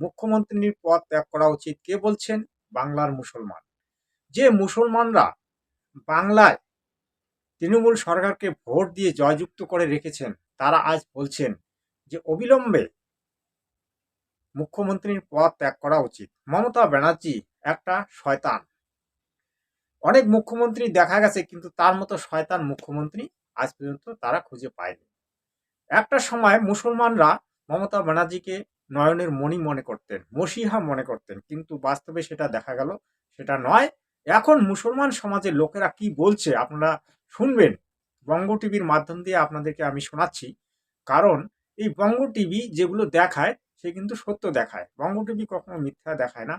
মুখ্যমন্ত্রীর পদ ত্যাগ করা উচিত। কে বলছেন? বাংলার মুসলমান। যে মুসলমানরা বাংলায় তৃণমূল সরকারকে ভোট দিয়ে জয়যুক্ত করে রেখেছেন, তারা আজ বলছেন যে অবিলম্বে মুখ্যমন্ত্রীর পদ ত্যাগ করা উচিত। মমতা ব্যানার্জি একটা শয়তান। অনেক মুখ্যমন্ত্রী দেখা গেছে, কিন্তু তার মতো শয়তান মুখ্যমন্ত্রী আজ পর্যন্ত তারা খুঁজে পায়নি। একটা সময় মুসলমানরা মমতা ব্যানার্জিকে নয়নের মণি মনে করতেন, মসিহা মনে করতেন, কিন্তু বাস্তবে সেটা দেখা গেল, সেটা নয়। এখন মুসলমান সমাজের লোকেরা কি বলছে আপনারা শুনবেন। বঙ্গ টিভির মাধ্যম দিয়ে আপনাদেরকে আমি শোনাচ্ছি। কারণ এই বঙ্গ টিভি যেগুলো দেখায়, সে কিন্তু সত্য দেখায়। বঙ্গ টিভি কখনো মিথ্যা দেখায় না।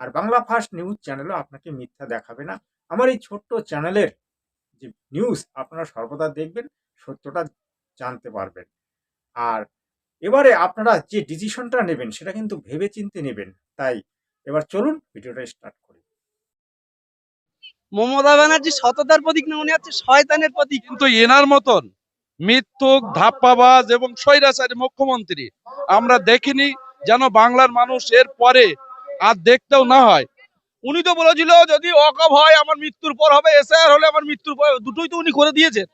আর বাংলা ফার্স্ট নিউজ চ্যানেলও আপনাকে মিথ্যা দেখাবে না। আমার এই ছোট্ট চ্যানেলের যে নিউজ, আপনারা সর্বদা দেখবেন, সত্যটা জানতে পারবেন। আর এবারে আপনারা যে ডিসিশনটা নেবেন সেটা কিন্তু ভেবে চিন্তে নেবেন। তাই এবার চলুন ভিডিওটা স্টার্ট করি। মমতা ব্যানার্জি সততার প্রতীক না উনি হচ্ছে শয়তানের প্রতীক। কিন্তু এনার মতন মৃত্যুক ধাপ্পাবাজ এবং স্বৈরাচারী মুখ্যমন্ত্রী আমরা দেখিনি যেন বাংলার মানুষ এর পরে আর দেখতেও না হয়। উনি তো বলেছিল যদি অকব হয় আমার মৃত্যুর পর হবে এসআর হলে আমার মৃত্যুর পর দুটোই তো উনি করে দিয়েছেন।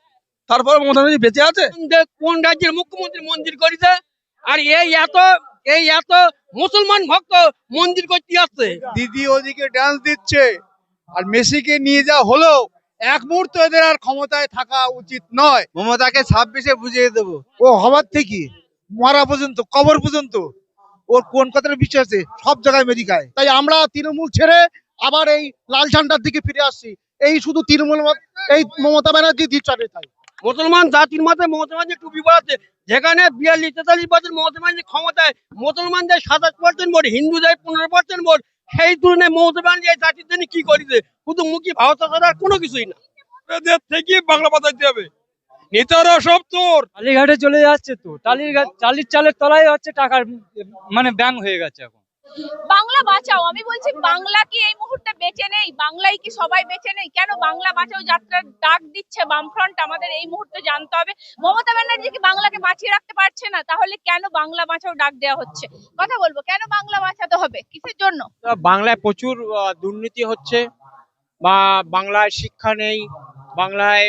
তারপরে মমতা ব্যানার্জি বেঁচে আছে? কোন- কোন রাজ্যের মুখ্যমন্ত্রী মন্দির করেছে? আর এই এত এই এত মুসলমান ভক্ত মন্দির করতে আসছে দিদি ওদিকে ডান্স দিচ্ছে আর মেসিকে নিয়ে যা হলো এক মুহূর্ত এদের আর ক্ষমতায় থাকা উচিত নয়। মমতাকে ছাব্বিশে বুঝিয়ে দেবো। ও হবার থেকে মরা পর্যন্ত কবর পর্যন্ত ওর কোন কথাটা বিশ্বাস আছে? সব জায়গায় আমেরিকায়। তাই আমরা তৃণমূল ছেড়ে আবার এই লাল ঝান্ডার দিকে ফিরে আসছি। এই শুধু তৃণমূল এই মমতা ব্যানার্জি দিচ্ছে তাই। মুসলমান জাতির মাথায় মমতা ব্যানার্জি টুপি পড়াচ্ছে যেখানে বিয়াল্লিশ তেতাল্লিশ বছর মমতা ব্যানার্জি ক্ষমতায় মুসলমানদের সাতাশ পার্সেন্ট ভোট হিন্দু যায় পনেরো পার্সেন্ট ভোট। সেই তুলনায় মমতা ব্যানার্জি এই জাতির জন্য কি করেছে? শুধু মুখী ভারত ছাড়া আর কোনো কিছুই না। এদের থেকে বাংলা বাজাইতে হবে। নেতারা সব তোর। টালিঘাটে চলে যাচ্ছে তো। টালির ঘাট- টালির চালের তলায় হচ্ছে টাকার মানে ব্যাংক হয়ে গেছে এখন। বাংলা বাঁচাও। আমি বলছি বাংলা কি এই মুহূর্তে বেঁচে নেই? বাংলায় কি সবাই বেঁচে নেই? কেন বাংলা বাঁচাও? যাত্রার ডাক দিচ্ছে বামফ্রন্ট আমাদের এই মুহূর্তে জানতে হবে। মমতা ব্যানার্জি কি বাংলাকে বাঁচিয়ে রাখতে পারছে না? তাহলে কেন বাংলা বাঁচাও ডাক দেওয়া হচ্ছে? কথা বলব কেন বাংলা বাঁচাতে হবে? কিসের জন্য? বাংলায় প্রচুর আহ, দুর্নীতি হচ্ছে বা বাংলায় শিক্ষা নেই বাংলায়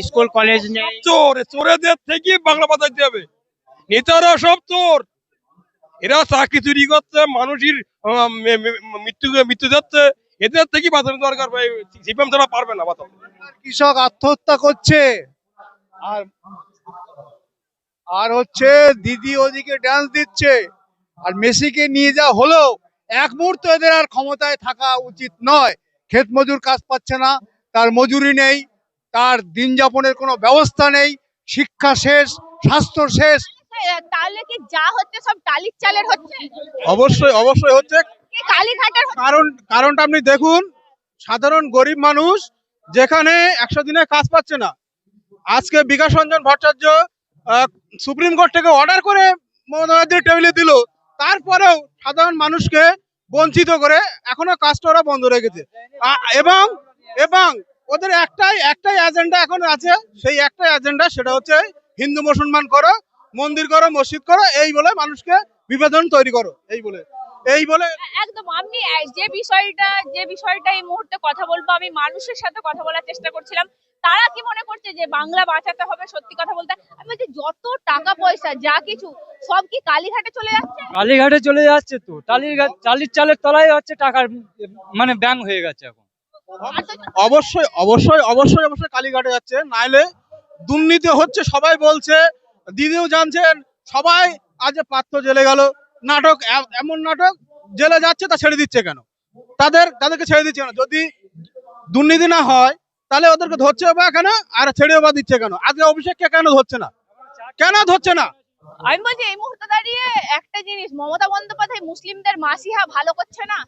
স্কুল কলেজ নেই। চোর চোরেদের থেকে বাংলা বাজাইতে হবে। নেতারা সব তোর এরা চাকরি চুরি করছে, মানুষের মৃত্যু মৃত্যু যাচ্ছে। এদের থেকে বাঁচানো দরকার ভাই সিপিএম ছাড়া পারবে না বাঁচাতে। কৃষক আত্মহত্যা করছে। আর আর হচ্ছে দিদি ওদিকে ডান্স দিচ্ছে। আর মেসিকে নিয়ে যা হলো, এক মুহূর্ত এদের আর ক্ষমতায় থাকা উচিত নয়। ক্ষেত মজুর কাজ পাচ্ছে না, তার মজুরি নেই, তার দিন যাপনের কোনো ব্যবস্থা নেই, শিক্ষা শেষ, স্বাস্থ্য শেষ তাহলে কি যা হচ্ছে সব টালির চালের হচ্ছে? অবশ্যই অবশ্যই হচ্ছে। কালীঘাটের কারণ কারণটা আপনি দেখুন সাধারণ গরিব মানুষ যেখানে একশো দিনে কাজ পাচ্ছে না। আজকে বিকাশ রঞ্জন ভট্টাচার্য সুপ্রিম কোর্ট থেকে অর্ডার করে মমতা ব্যানার্জির টেবিলে দিল। তারপরেও সাধারণ মানুষকে বঞ্চিত করে এখনও কাজটা ওরা বন্ধ রেখেছে এবং এবং ওদের একটাই একটাই এজেন্ডা এখন আছে। সেই একটাই এজেন্ডা সেটা হচ্ছে হিন্দু মুসলমান করো মন্দির করো মসজিদ করো এই বলে মানুষকে বিভাজন তৈরি করো এই বলে এই বলে একদম আমি যে বিষয়টা যে বিষয়টা এই মুহূর্তে কথা বলব আমি মানুষের সাথে কথা বলার চেষ্টা করছিলাম। তারা কি মনে করছে যে বাংলা বাঁচাতে হবে সত্যি কথা বলতে? আমি বলছি যত টাকা পয়সা যা কিছু সব কি কালীঘাটে চলে যাচ্ছে? কালীঘাটে চলে যাচ্ছে তো টালির ঘাট- টালির চালের তলায় হচ্ছে টাকার মানে ব্যাংক হয়ে গেছে এখন। অবশ্যই অবশ্যই অবশ্যই অবশ্যই কালীঘাটে যাচ্ছে নাইলে দুর্নীতি হচ্ছে সবাই বলছে দিদিও জানছেন সবাই আজ যে পাত্র জেলে গেল। নাটক এমন নাটক জেলে যাচ্ছে তা ছেড়ে দিচ্ছে কেন? তাদের তাদেরকে ছেড়ে দিচ্ছে কেন? যদি দুর্নীতি না হয় তাহলে ওদেরকে ধরছে বা কেন? আর ছেড়েও বা দিচ্ছে কেন? আজকে অভিষেককে কেন ধরছে না? কেন ধরছে না? আমি বলছি এই মুহূর্তে দাঁড়িয়ে একটা জিনিস মমতা বন্দ্যোপাধ্যায় মুসলিমদের মাসিহা ভালো করছে না?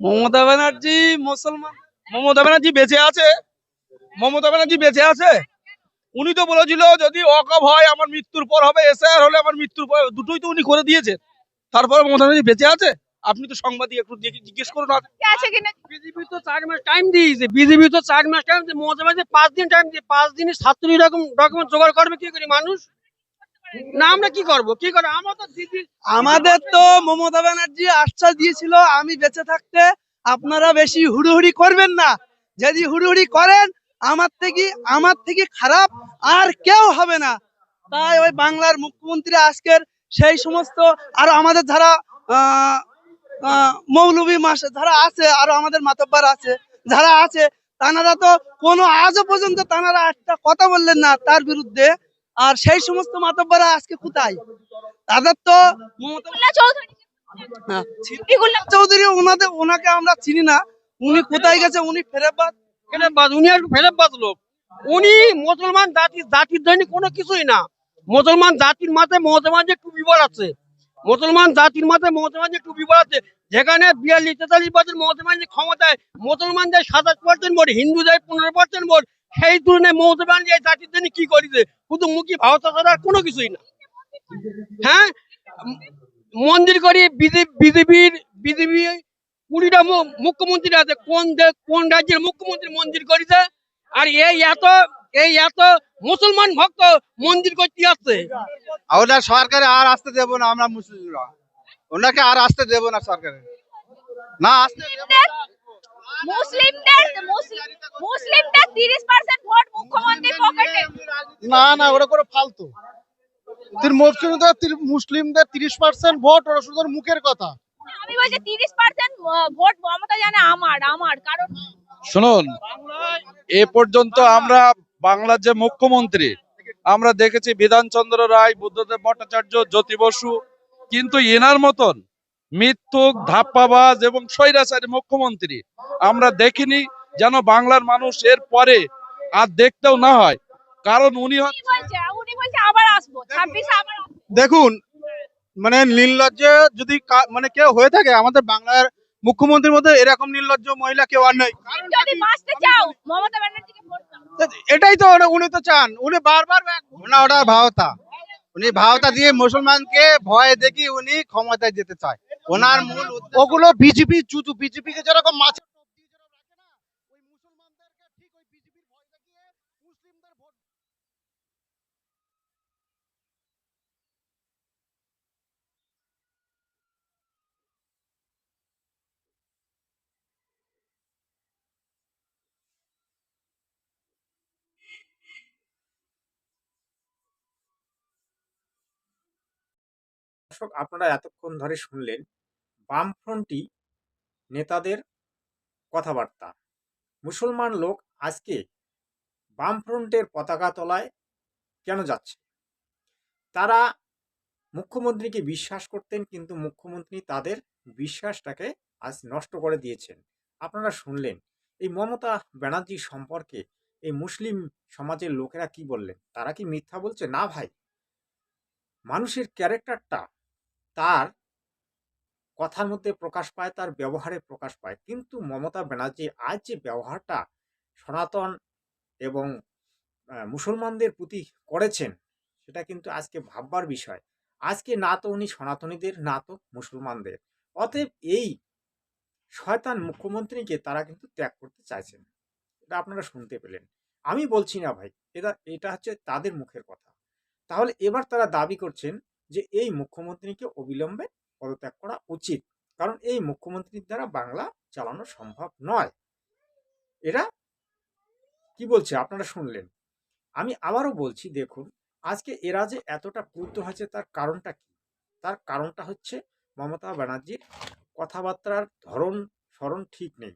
মমতা ব্যানার্জি মুসলমান মমতা ব্যানার্জি বেঁচে আছে? মমতা ব্যানার্জি বেঁচে আছে? উনি তো বলেছিল যদি অকব হয় আমার মৃত্যুর পর হবে এসআর হলে আমার মৃত্যুর পর দুটোই তো উনি করে দিয়েছেন। তারপরে মমতা ব্যানার্জি বেঁচে আছে? আপনি তো সাংবাদিক একটু জিজ্ঞেস করুন আছে কিনা? বিজেপি তো চার মাস টাইম দিয়েছে বিজেপি তো চার মাস টাইম দিয়ে মমতা ব্যানার্জি পাঁচ দিন টাইম দিয়ে পাঁচ দিনে সাতচল্লিশ রকম ডকুমেন্ট জোগাড় করবে কি করে মানুষ? না আমরা কি করব? কি করব? আমরা তো দিদি আমাদের তো মমতা ব্যানার্জি আশ্বাস দিয়েছিল আমি বেঁচে থাকতে আপনারা বেশি হুড়োহুড়ি করবেন না। যদি হুড়োহুড়ি করেন আমার থেকে আমার থেকে খারাপ আর কেউ হবে না। তাই ওই বাংলার মুখ্যমন্ত্রী আজকের সেই সমস্ত আর আমাদের যারা মৌলভী মাস যারা আছে আর আমাদের মাতব্বার আছে যারা আছে তানারা তো কোনো আজও পর্যন্ত তানারা একটা কথা বললেন না তার বিরুদ্ধে। আর সেই সমস্ত মাতব্বরা আজকে কোথায়? তাদের তো চৌধুরী। হ্যাঁ, চৌধুরী ওনাদের ওনাকে আমরা চিনি না। উনি কোথায় গেছে উনি বাজ উনি মুসলমান জাতি, জাতির কোনো কিছুই না। মুসলমান জাতির মুসলমান যে টুপি আছে। মুসলমান জাতির যে টুপি আছে। যেখানে বিয়াল্লিশ তেতাল্লিশ যে ক্ষমতায় সাতাশ পার্সেন্ট হিন্দু যায় পনেরো পার্সেন্ট ভোট, সেই তুলনায় মুসলমান যে জাতির জন্য কি করেছে? শুধু মুখী ভারত ছাড়া আর কোনো কিছুই না। হ্যাঁ? মন্দির করি বিজেপির, বিজেপি কুড়িটা মুখ্যমন্ত্রী আছে কোন দে- কোন রাজ্যের মুখ্যমন্ত্রী মন্দির করেছে? আর এই এত এই এত মুসলমান ভক্ত মন্দির করতে আসছে। ওনার সরকারে আর আসতে দেবো না আমরা মুসলিমরা। ওনাকে আর আসতে দেবো না সরকারে। না আসতে দেবো না। মুসলিমদের মুসলিমদের তিরিশ পার্সেন্ট ভোট মুখ্যমন্ত্রীর পকেটে। না না ওরা করে ফালতু। তোর মুসলিমদের তির- মুসলিমদের তিরিশ পার্সেন্ট ভোট ওরা শুধু মুখের কথা। আমি বলছি তিরিশ পার্সেন্ট ভোট মমতা জানে আমার আমার কারণ শুনুন এ পর্যন্ত আমরা বাংলার যে মুখ্যমন্ত্রী আমরা দেখেছি বিধানচন্দ্র রায় বুদ্ধদেব ভট্টাচার্য জ্যোতি বসু কিন্তু এনার মতন মৃত্যুক ধাপ্পাবাজ এবং স্বৈরাচারী মুখ্যমন্ত্রী আমরা দেখিনি যেন বাংলার মানুষ এর পরে আর দেখতেও না হয় কারণ উনি আসব। দেখুন মানে নির্লজ্জ যদি মানে কেউ হয়ে থাকে আমাদের বাংলার মুখ্যমন্ত্রীর মধ্যে এরকম নির্লজ্জ মহিলা কেউ আর নেই। এটাই তো উনি তো চান। উনি বারবার ওটা ভাওতা। উনি ভাওতা দিয়ে মুসলমানকে ভয় দেখি উনি ক্ষমতায় যেতে চায়। ওনার মূল ওগুলো বিজেপি চুচু বিজেপি কে যেরকম মাছ দর্শক আপনারা এতক্ষণ ধরে শুনলেন বামফ্রন্টি নেতাদের কথাবার্তা। মুসলমান লোক আজকে বামফ্রন্টের পতাকা তলায় কেন যাচ্ছে? তারা মুখ্যমন্ত্রীকে বিশ্বাস করতেন, কিন্তু মুখ্যমন্ত্রী তাদের বিশ্বাসটাকে আজ নষ্ট করে দিয়েছেন। আপনারা শুনলেন, এই মমতা ব্যানার্জি সম্পর্কে এই মুসলিম সমাজের লোকেরা কি বললেন? তারা কি মিথ্যা বলছে? না ভাই। মানুষের ক্যারেক্টারটা তার কথার মধ্যে প্রকাশ পায়, তার ব্যবহারে প্রকাশ পায়। কিন্তু মমতা ব্যানার্জি আজ যে ব্যবহারটা সনাতন এবং মুসলমানদের প্রতি করেছেন, সেটা কিন্তু আজকে ভাববার বিষয়। আজকে না তো উনি সনাতনীদের, না তো মুসলমানদের। অতএব এই শয়তান মুখ্যমন্ত্রীকে তারা কিন্তু ত্যাগ করতে চাইছেন। এটা আপনারা শুনতে পেলেন। আমি বলছি না ভাই, এটা এটা হচ্ছে তাদের মুখের কথা। তাহলে এবার তারা দাবি করছেন যে এই মুখ্যমন্ত্রীকে অবিলম্বে পদত্যাগ করা উচিত। কারণ এই মুখ্যমন্ত্রীর দ্বারা বাংলা চালানো সম্ভব নয়। এরা কি বলছে? আপনারা শুনলেন। আমি আবারও বলছি, দেখুন, আজকে এরা যে এতটা ক্রুদ্ধ হয়েছে তার কারণটা কি? তার কারণটা হচ্ছে মমতা ব্যানার্জির কথাবার্তার ধরন, স্মরণ ঠিক নেই।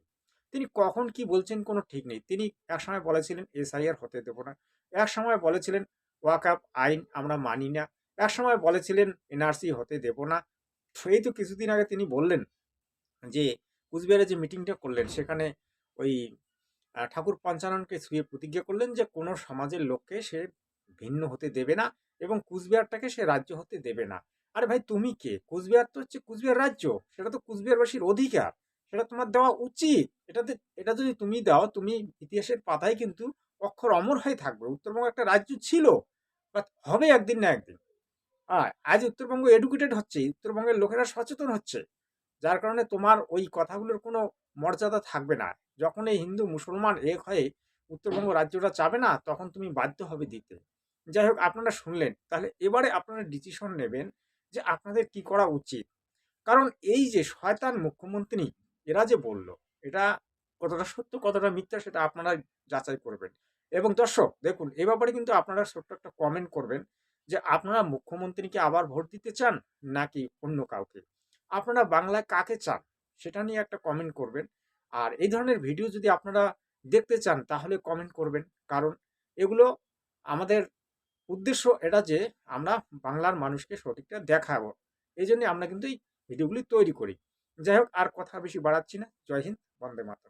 তিনি কখন কি বলছেন কোনো ঠিক নেই। তিনি এক সময় বলেছিলেন, এসআইআর হতে দেব না। এক সময় বলেছিলেন ওয়াকআপ আইন আমরা মানি না। এক সময় বলেছিলেন, এনআরসি হতে দেব না। এই তো কিছুদিন আগে তিনি বললেন যে, কুচবিহারে যে মিটিংটা করলেন, সেখানে ওই ঠাকুর পঞ্চাননকে ছুঁয়ে প্রতিজ্ঞা করলেন যে, কোনো সমাজের লোককে সে ভিন্ন হতে দেবে না এবং কুচবিহারটাকে সে রাজ্য হতে দেবে না। আরে ভাই, তুমি কে? কুচবিহার তো হচ্ছে কুচবিহার রাজ্য, সেটা তো কুচবিহারবাসীর অধিকার, সেটা তোমার দেওয়া উচিত। এটাতে এটা যদি তুমি দাও, তুমি ইতিহাসের পাতায় কিন্তু অক্ষর অমর হয়ে থাকবে। উত্তরবঙ্গ একটা রাজ্য ছিল বা হবে একদিন না একদিন। আর আজ উত্তরবঙ্গ এডুকেটেড হচ্ছে, উত্তরবঙ্গের লোকেরা সচেতন হচ্ছে। যার কারণে তোমার ওই কথাগুলোর কোনো মর্যাদা থাকবে না। যখন এই হিন্দু মুসলমান এক হয়ে উত্তরবঙ্গ রাজ্যটা চাবে না, তখন তুমি বাধ্য হবে দিতে। যাই হোক, আপনারা শুনলেন। তাহলে এবারে আপনারা ডিসিশন নেবেন যে আপনাদের কি করা উচিত। কারণ এই যে শয়তান মুখ্যমন্ত্রী, এরা যে বলল, এটা কতটা সত্য, কতটা মিথ্যা, সেটা আপনারা যাচাই করবেন। এবং দর্শক, দেখুন, এ ব্যাপারে কিন্তু আপনারা ছোট্ট একটা কমেন্ট করবেন। যে আপনারা মুখ্যমন্ত্রীকে আবার ভোট দিতে চান নাকি অন্য কাউকে? আপনারা বাংলায় কাকে চান? সেটা নিয়ে একটা কমেন্ট করবেন। আর এই ধরনের ভিডিও যদি আপনারা দেখতে চান, তাহলে কমেন্ট করবেন। কারণ এগুলো আমাদের উদ্দেশ্য এটা যে আমরা বাংলার মানুষকে সঠিকটা দেখাবো। এই জন্য আমরা কিন্তু এই ভিডিওগুলি তৈরি করি। যাই হোক, আর কথা বেশি বাড়াচ্ছি না। জয় হিন্দ, বন্দে মাতরম।